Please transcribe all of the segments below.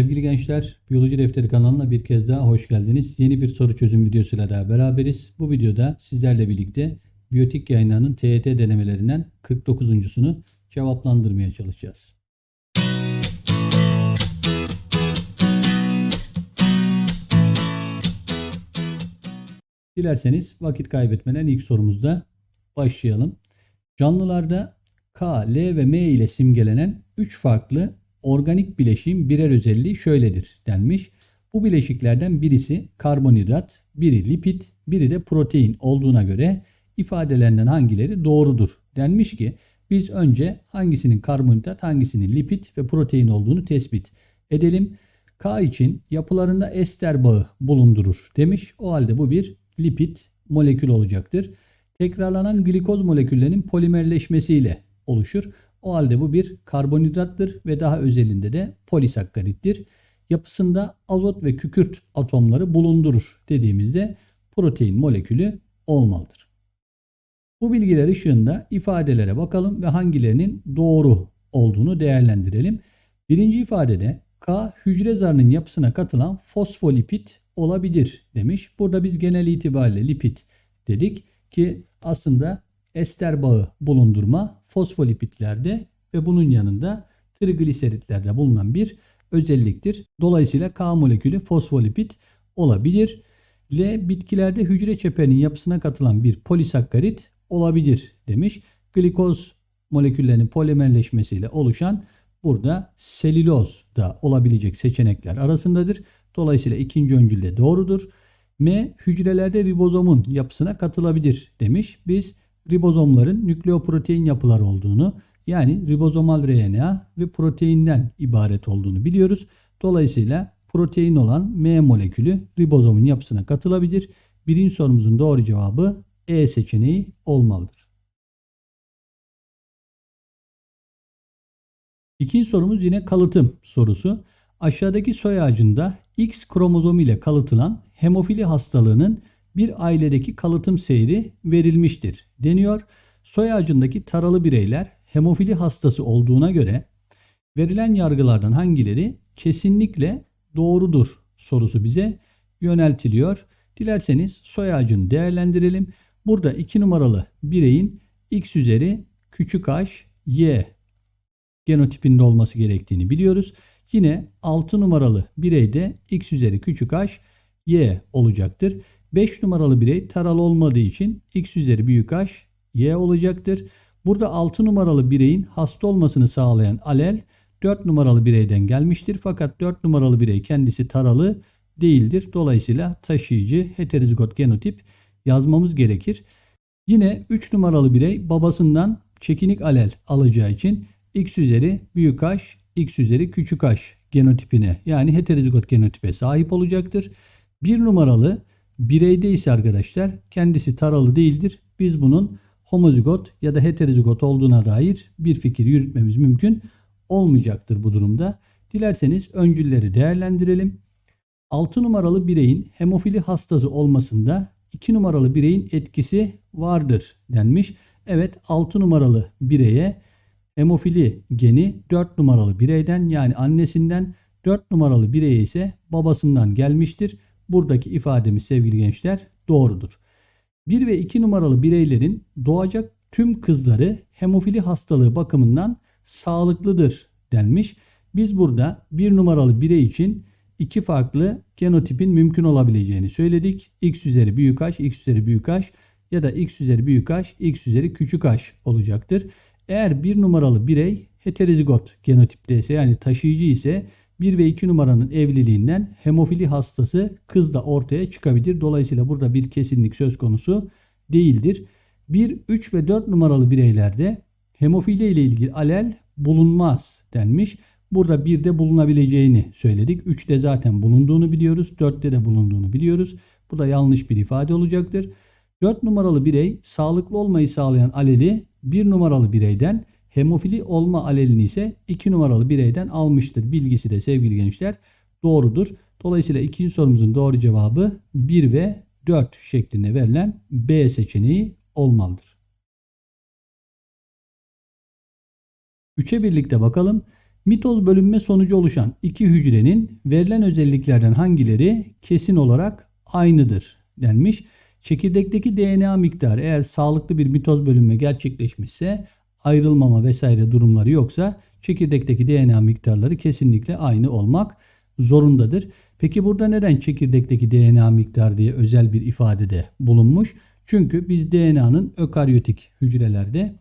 Sevgili gençler, Biyoloji Defteri kanalına bir kez daha hoş geldiniz. Yeni bir soru çözüm videosuyla daha beraberiz. Bu videoda sizlerle birlikte biyotik yayınlarının TYT denemelerinden 49.sunu cevaplandırmaya çalışacağız. Dilerseniz vakit kaybetmeden ilk sorumuzda başlayalım. Canlılarda K, L ve M ile simgelenen 3 farklı organik bileşiğin birer özelliği şöyledir denmiş. Bu bileşiklerden birisi karbonhidrat, biri lipid, biri de protein olduğuna göre ifadelerinden hangileri doğrudur denmiş ki biz önce hangisinin karbonhidrat, hangisinin lipid ve protein olduğunu tespit edelim. K için yapılarında ester bağı bulundurur demiş. O halde bu bir lipid molekül olacaktır. Tekrarlanan glikoz moleküllerinin polimerleşmesiyle oluşur. O halde bu bir karbonhidrattır ve daha özelinde de polisakkarittir. Yapısında azot ve kükürt atomları bulundurur dediğimizde protein molekülü olmalıdır. Bu bilgiler ışığında ifadelere bakalım ve hangilerinin doğru olduğunu değerlendirelim. Birinci ifadede K hücre zarının yapısına katılan fosfolipid olabilir demiş. Burada biz genel itibariyle lipid dedik ki aslında ester bağı bulundurma fosfolipidlerde ve bunun yanında trigliseritlerde bulunan bir özelliktir. Dolayısıyla K molekülü fosfolipid olabilir. L bitkilerde hücre çeperinin yapısına katılan bir polisakkarit olabilir demiş. Glikoz moleküllerinin polimerleşmesiyle oluşan burada selüloz da olabilecek seçenekler arasındadır. Dolayısıyla ikinci öncül de doğrudur. M hücrelerde ribozomun yapısına katılabilir demiş. Biz ribozomların nükleoprotein yapılar olduğunu yani ribozomal RNA ve proteinden ibaret olduğunu biliyoruz. Dolayısıyla protein olan M molekülü ribozomun yapısına katılabilir. Birinci sorumuzun doğru cevabı E seçeneği olmalıdır. İkinci sorumuz yine kalıtım sorusu. Aşağıdaki soy ağacında X kromozomu ile kalıtılan hemofili hastalığının bir ailedeki kalıtım seyri verilmiştir deniyor. Soy ağacındaki taralı bireyler hemofili hastası olduğuna göre verilen yargılardan hangileri kesinlikle doğrudur sorusu bize yöneltiliyor. Dilerseniz soy ağacını değerlendirelim. Burada 2 numaralı bireyin X üzeri küçük h, Y genotipinde olması gerektiğini biliyoruz. Yine 6 numaralı bireyde X üzeri küçük h, Y olacaktır. 5 numaralı birey taralı olmadığı için X üzeri büyük H, Y olacaktır. Burada 6 numaralı bireyin hasta olmasını sağlayan alel 4 numaralı bireyden gelmiştir. Fakat 4 numaralı birey kendisi taralı değildir. Dolayısıyla taşıyıcı heterozigot genotip yazmamız gerekir. Yine 3 numaralı birey babasından çekinik alel alacağı için X üzeri büyük H, X üzeri küçük H genotipine yani heterozigot genotipe sahip olacaktır. 1 numaralı bireyde ise arkadaşlar kendisi taralı değildir. Biz bunun homozigot ya da heterozigot olduğuna dair bir fikir yürütmemiz mümkün olmayacaktır bu durumda. Dilerseniz öncülleri değerlendirelim. 6 numaralı bireyin hemofili hastası olmasında 2 numaralı bireyin etkisi vardır denmiş. Evet 6 numaralı bireye hemofili geni 4 numaralı bireyden yani annesinden 4 numaralı bireye ise babasından gelmiştir. Buradaki ifademiz sevgili gençler doğrudur. 1 ve 2 numaralı bireylerin doğacak tüm kızları hemofili hastalığı bakımından sağlıklıdır denmiş. Biz burada 1 numaralı birey için iki farklı genotipin mümkün olabileceğini söyledik. X üzeri büyük H, X üzeri büyük H ya da X üzeri büyük H, X üzeri küçük H olacaktır. Eğer 1 numaralı birey heterozigot genotipte ise yani taşıyıcı ise 1 ve 2 numaranın evliliğinden hemofili hastası kız da ortaya çıkabilir. Dolayısıyla burada bir kesinlik söz konusu değildir. 1, 3 ve 4 numaralı bireylerde hemofili ile ilgili alel bulunmaz denmiş. Burada 1'de bulunabileceğini söyledik. 3'te zaten bulunduğunu biliyoruz. 4'te de bulunduğunu biliyoruz. Bu da yanlış bir ifade olacaktır. 4 numaralı birey sağlıklı olmayı sağlayan aleli 1 numaralı bireyden Hemofili olma alelini ise 2 numaralı bireyden almıştır. Bilgisi de sevgili gençler doğrudur. Dolayısıyla ikinci sorumuzun doğru cevabı 1 ve 4 şeklinde verilen B seçeneği olmalıdır. 3'e birlikte bakalım. Mitoz bölünme sonucu oluşan iki hücrenin verilen özelliklerden hangileri kesin olarak aynıdır denmiş. Çekirdekteki DNA miktarı eğer sağlıklı bir mitoz bölünme gerçekleşmişse ayrılmama vesaire durumları yoksa çekirdekteki DNA miktarları kesinlikle aynı olmak zorundadır. Peki burada neden çekirdekteki DNA miktarı diye özel bir ifadede bulunmuş? Çünkü biz DNA'nın ökaryotik hücrelerde,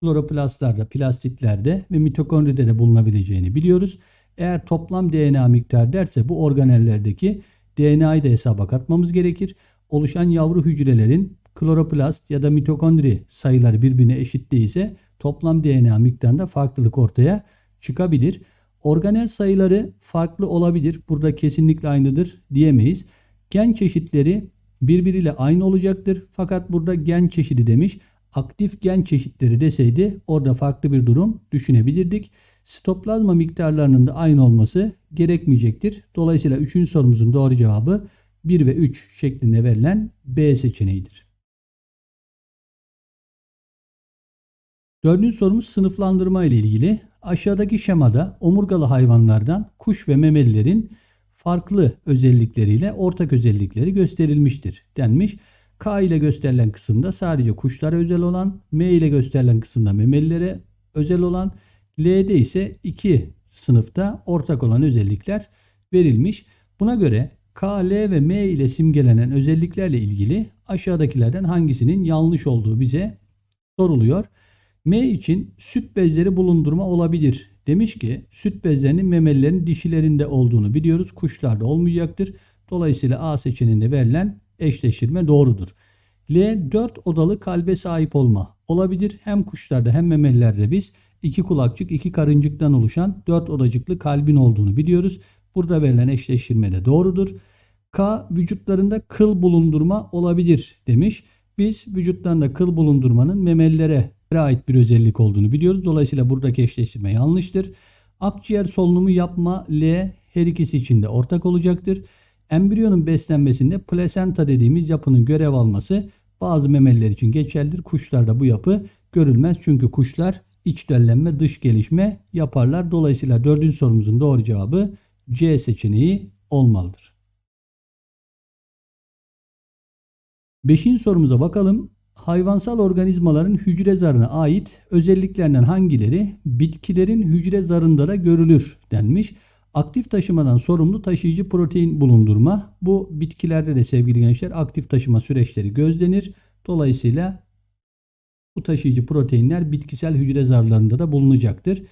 kloroplastlarda, plastitlerde ve mitokondride de bulunabileceğini biliyoruz. Eğer toplam DNA miktarı derse bu organellerdeki DNA'yı da hesaba katmamız gerekir. Oluşan yavru hücrelerin kloroplast ya da mitokondri sayıları birbirine eşit değilse toplam DNA miktarında farklılık ortaya çıkabilir. Organel sayıları farklı olabilir. Burada kesinlikle aynıdır diyemeyiz. Gen çeşitleri birbiriyle aynı olacaktır. Fakat burada gen çeşidi demiş. Aktif gen çeşitleri deseydi orada farklı bir durum düşünebilirdik. Sitoplazma miktarlarının da aynı olması gerekmeyecektir. Dolayısıyla 3. sorumuzun doğru cevabı 1 ve 3 şeklinde verilen B seçeneğidir. Dördüncü sorumuz sınıflandırma ile ilgili. Aşağıdaki şemada omurgalı hayvanlardan kuş ve memelilerin farklı özellikleriyle ortak özellikleri gösterilmiştir denmiş. K ile gösterilen kısımda sadece kuşlara özel olan, M ile gösterilen kısımda memelilere özel olan, L'de ise iki sınıfta ortak olan özellikler verilmiş. Buna göre K, L ve M ile simgelenen özelliklerle ilgili aşağıdakilerden hangisinin yanlış olduğu bize soruluyor. M için süt bezleri bulundurma olabilir. Demiş ki süt bezlerinin memelilerin dişilerinde olduğunu biliyoruz. Kuşlarda olmayacaktır. Dolayısıyla A seçeneğinde verilen eşleştirme doğrudur. L 4 odalı kalbe sahip olma olabilir. Hem kuşlarda hem memelilerde biz iki kulakçık iki karıncıktan oluşan 4 odacıklı kalbin olduğunu biliyoruz. Burada verilen eşleştirme de doğrudur. K vücutlarında kıl bulundurma olabilir demiş. Biz vücutlarında kıl bulundurmanın memelilere ait bir özellik olduğunu biliyoruz. Dolayısıyla buradaki eşleştirme yanlıştır. Akciğer solunumu yapma L her ikisi için de ortak olacaktır. Embriyonun beslenmesinde plasenta dediğimiz yapının görev alması bazı memeliler için geçerlidir. Kuşlarda bu yapı görülmez. Çünkü kuşlar iç döllenme, dış gelişme yaparlar. Dolayısıyla dördüncü sorumuzun doğru cevabı C seçeneği olmalıdır. Beşinci sorumuza bakalım. Hayvansal organizmaların hücre zarına ait özelliklerinden hangileri bitkilerin hücre zarında da görülür denmiş. Aktif taşımadan sorumlu taşıyıcı protein bulundurma. Bu bitkilerde de sevgili gençler aktif taşıma süreçleri gözlenir. Dolayısıyla bu taşıyıcı proteinler bitkisel hücre zarlarında da bulunacaktır.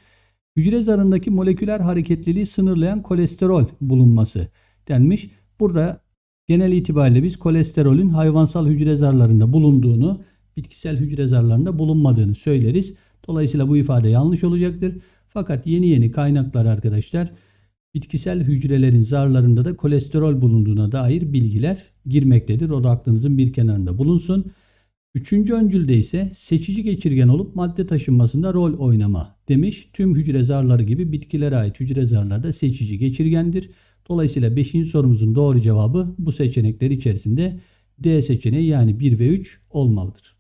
Hücre zarındaki moleküler hareketliliği sınırlayan kolesterol bulunması denmiş. Burada genel itibariyle biz kolesterolün hayvansal hücre zarlarında bulunduğunu, bitkisel hücre zarlarında bulunmadığını söyleriz. Dolayısıyla bu ifade yanlış olacaktır. Fakat yeni yeni kaynaklar arkadaşlar bitkisel hücrelerin zarlarında da kolesterol bulunduğuna dair bilgiler girmektedir. O da aklınızın bir kenarında bulunsun. Üçüncü öncülde ise seçici geçirgen olup madde taşınmasında rol oynama demiş. Tüm hücre zarları gibi bitkilere ait hücre zarları da seçici geçirgendir. Dolayısıyla 5. sorumuzun doğru cevabı bu seçenekler içerisinde D seçeneği yani 1 ve 3 olmalıdır.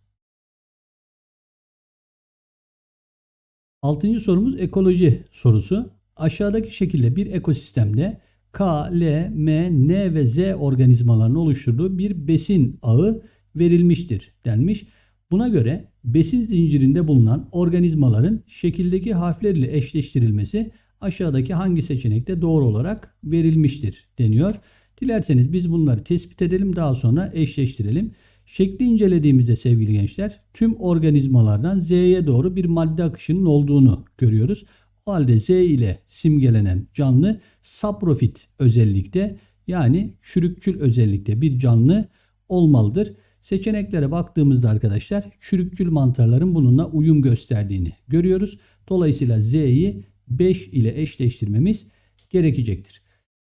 Altıncı sorumuz ekoloji sorusu. Aşağıdaki şekilde bir ekosistemde K, L, M, N ve Z organizmalarının oluşturduğu bir besin ağı verilmiştir denmiş. Buna göre besin zincirinde bulunan organizmaların şekildeki harflerle eşleştirilmesi aşağıdaki hangi seçenekte doğru olarak verilmiştir deniyor. Dilerseniz biz bunları tespit edelim daha sonra eşleştirelim. Şekli incelediğimizde sevgili gençler tüm organizmalardan Z'ye doğru bir madde akışının olduğunu görüyoruz. O halde Z ile simgelenen canlı saprofit özellikte yani çürükçül özellikte bir canlı olmalıdır. Seçeneklere baktığımızda arkadaşlar çürükçül mantarların bununla uyum gösterdiğini görüyoruz. Dolayısıyla Z'yi 5 ile eşleştirmemiz gerekecektir.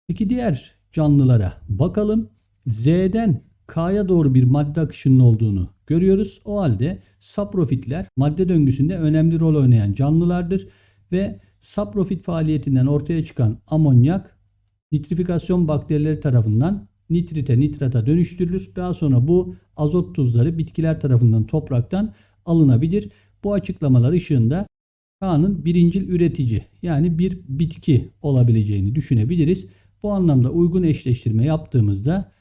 Peki diğer canlılara bakalım. Z'den K'ya doğru bir madde akışının olduğunu görüyoruz. O halde saprofitler madde döngüsünde önemli rol oynayan canlılardır ve saprofit faaliyetinden ortaya çıkan amonyak nitrifikasyon bakterileri tarafından nitrite nitrata dönüştürülür. Daha sonra bu azot tuzları bitkiler tarafından topraktan alınabilir. Bu açıklamalar ışığında K'nın birincil üretici yani bir bitki olabileceğini düşünebiliriz. Bu anlamda uygun eşleştirme yaptığımızda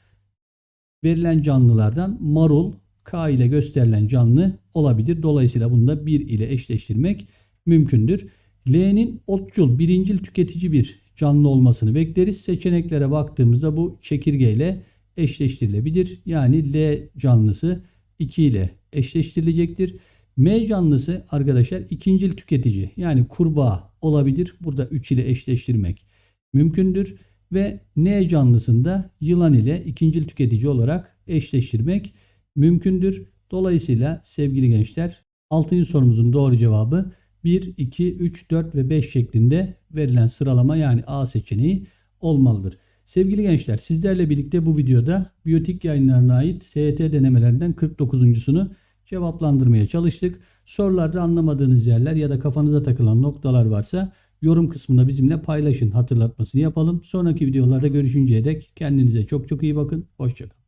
verilen canlılardan marul K ile gösterilen canlı olabilir. Dolayısıyla bunu da 1 ile eşleştirmek mümkündür. L'nin otçul, birincil tüketici bir canlı olmasını bekleriz. Seçeneklere baktığımızda bu çekirge ile eşleştirilebilir. Yani L canlısı 2 ile eşleştirilecektir. M canlısı arkadaşlar ikincil tüketici yani kurbağa olabilir. Burada 3 ile eşleştirmek mümkündür. Ve N canlısında yılan ile ikincil tüketici olarak eşleştirmek mümkündür. Dolayısıyla sevgili gençler 6. sorumuzun doğru cevabı 1, 2, 3, 4 ve 5 şeklinde verilen sıralama yani A seçeneği olmalıdır. Sevgili gençler sizlerle birlikte bu videoda biyotik yayınlarına ait SET denemelerinden 49.sunu cevaplandırmaya çalıştık. Sorularda anlamadığınız yerler ya da kafanıza takılan noktalar varsa yorum kısmında bizimle paylaşın hatırlatmasını yapalım. Sonraki videolarda görüşünceye dek kendinize çok çok iyi bakın. Hoşçakalın.